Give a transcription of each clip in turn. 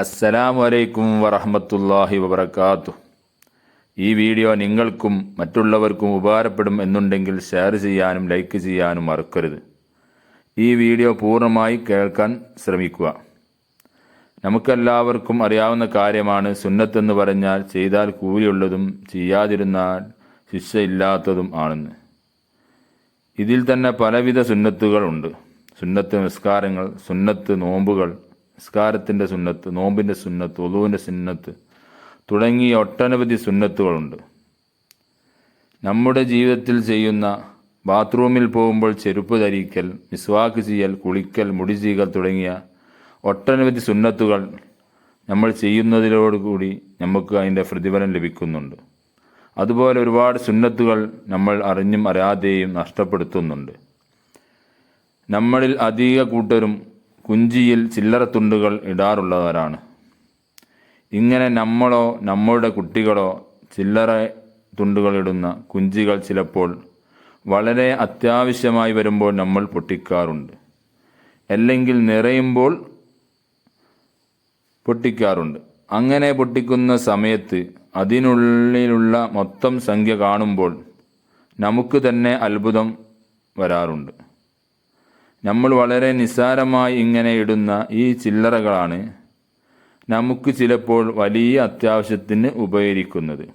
അസ്സലാമു അലൈക്കും വറഹമത്തല്ലാഹി വബർക്കാത്തു ഈ വീഡിയോ നിങ്ങൾക്കും മറ്റുള്ളവർക്കും ഉപകാരപ്പെടും എന്നുണ്ടെങ്കിൽ ഷെയർ ചെയ്യാനും ലൈക്ക് ചെയ്യാനും മറക്കരുത്. ഈ വീഡിയോ പൂർണമായി കേൾക്കാൻ ശ്രമിക്കുക. നമുക്കെല്ലാവർക്കും അറിയാവുന്ന കാര്യമാണ് സുന്നത്തെന്ന് പറഞ്ഞാൽ ചെയ്താൽ കൂലിയുള്ളതും ചെയ്യാതിരുന്നാൽ ശിക്ഷയില്ലാത്തതും ആണെന്ന്. ഇതിൽ തന്നെ പലവിധ സുന്നത്തുകളുണ്ട് സുന്നത്ത് നിസ്കാരങ്ങൾ സുന്നത്ത് നോമ്പുകൾ നിസ്കാരത്തിന്റെ സുന്നത്ത് നോമ്പിന്റെ സുന്നത്ത് ഒലുവിന്റെ സുന്നത്ത് തുടങ്ങിയ ഒട്ടനവധി സുന്നത്തുകളുണ്ട്. നമ്മുടെ ജീവിതത്തിൽ ചെയ്യുന്ന ബാത്റൂമിൽ പോകുമ്പോൾ ചെരുപ്പ് ധരിക്കൽ മിസ്വാക്ക് ചെയ്യൽ കുളിക്കൽ മുടി ചെയ്യൽ തുടങ്ങിയ ഒട്ടനവധി സുന്നത്തുകൾ നമ്മൾ ചെയ്യുന്നതിലോടുകൂടി നമുക്ക് അതിന്റെ പ്രതിഫലം ലഭിക്കുന്നുണ്ട്. അതുപോലെ ഒരുപാട് സുന്നത്തുകൾ നമ്മൾ അറിഞ്ഞും അറിയാതെയും നഷ്ടപ്പെടുത്തുന്നുണ്ട്. നമ്മളിൽ അധിക കൂട്ടരും കുഞ്ചിയിൽ ചില്ലറ തുണ്ടുകൾ ഇടാറുള്ളവരാണ്. ഇങ്ങനെ നമ്മളോ നമ്മളുടെ കുട്ടികളോ ചില്ലറ തുണ്ടുകൾ ഇടുന്ന കുഞ്ചികൾ ചിലപ്പോൾ വളരെ അത്യാവശ്യമായി വരുമ്പോൾ നമ്മൾ പൊട്ടിക്കാറുണ്ട്. അല്ലെങ്കിൽ നിറയുമ്പോൾ പൊട്ടിക്കാറുണ്ട്. അങ്ങനെ പൊട്ടിക്കുന്ന സമയത്ത് അതിനുള്ളിലുള്ള മൊത്തം സംഖ്യ കാണുമ്പോൾ നമുക്ക് തന്നെ അത്ഭുതം വരാറുണ്ട്. നമ്മൾ വളരെ നിസ്സാരമായി ഇങ്ങനെ ഇടുന്ന ഈ ചില്ലറകളാണ് നമുക്ക് ചിലപ്പോൾ വലിയ അത്യാവശ്യത്തിന് ഉപകരിക്കുന്നത്.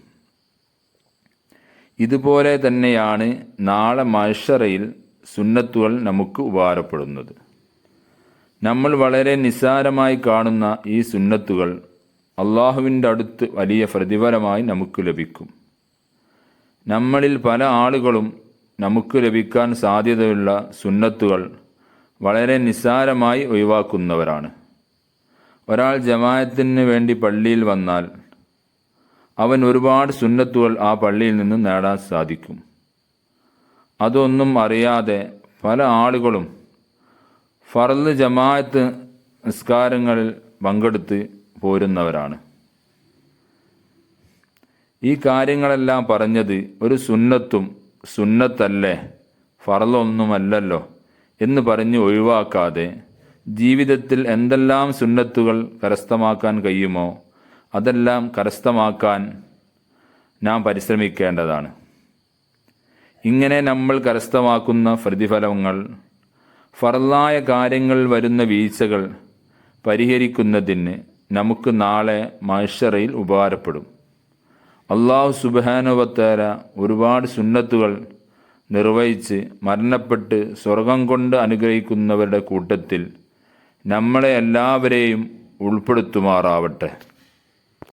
ഇതുപോലെ തന്നെയാണ് നാളെ മഷറയിൽ സുന്നത്തുകൾ നമുക്ക് ഉപകാരപ്പെടുന്നത്. നമ്മൾ വളരെ നിസ്സാരമായി കാണുന്ന ഈ സുന്നത്തുകൾ അള്ളാഹുവിന്റെ അടുത്ത് വലിയ പ്രതിഫലമായി നമുക്ക് ലഭിക്കും. നമ്മളിൽ പല ആളുകളും നമുക്ക് ലഭിക്കാൻ സാധ്യതയുള്ള സുന്നത്തുകൾ വളരെ നിസ്സാരമായി ഒഴിവാക്കുന്നവരാണ്. ഒരാൾ ജമായത്തിന് വേണ്ടി പള്ളിയിൽ വന്നാൽ അവൻ ഒരുപാട് സുന്നത്തുകൾ ആ പള്ളിയിൽ നിന്ന് നേടാൻ സാധിക്കും. അതൊന്നും അറിയാതെ പല ആളുകളും ഫർദ് ജമാഅത്ത് നിസ്കാരങ്ങളിൽ പങ്കെടുത്ത് പോരുന്നവരാണ്. ഈ കാര്യങ്ങളെല്ലാം പറഞ്ഞത് ഒരു സുന്നത്തും സുന്നത്തല്ലേ? ഫറലൊന്നുമല്ലല്ലോ എന്ന് പറഞ്ഞ് ഒഴിവാക്കാതെ ജീവിതത്തിൽ എന്തെല്ലാം സുന്നത്തുകൾ കരസ്ഥമാക്കാൻ കഴിയുമോ അതെല്ലാം കരസ്ഥമാക്കാൻ നാം പരിശ്രമിക്കേണ്ടതാണ്. ഇങ്ങനെ നമ്മൾ കരസ്ഥമാക്കുന്ന പ്രതിഫലങ്ങൾ ഫറലായ കാര്യങ്ങൾ വരുന്ന വീഴ്ചകൾ പരിഹരിക്കുന്നതിന് നമുക്ക് നാളെ മഷറയിൽ ഉപകാരപ്പെടും. അള്ളാഹു സുബാനുവത്തേര ഒരുപാട് സുന്നത്തുകൾ നിർവഹിച്ച് മരണപ്പെട്ട് സ്വർഗം കൊണ്ട് അനുഗ്രഹിക്കുന്നവരുടെ കൂട്ടത്തിൽ നമ്മളെ എല്ലാവരെയും ഉൾപ്പെടുത്തുമാറാവട്ടെ.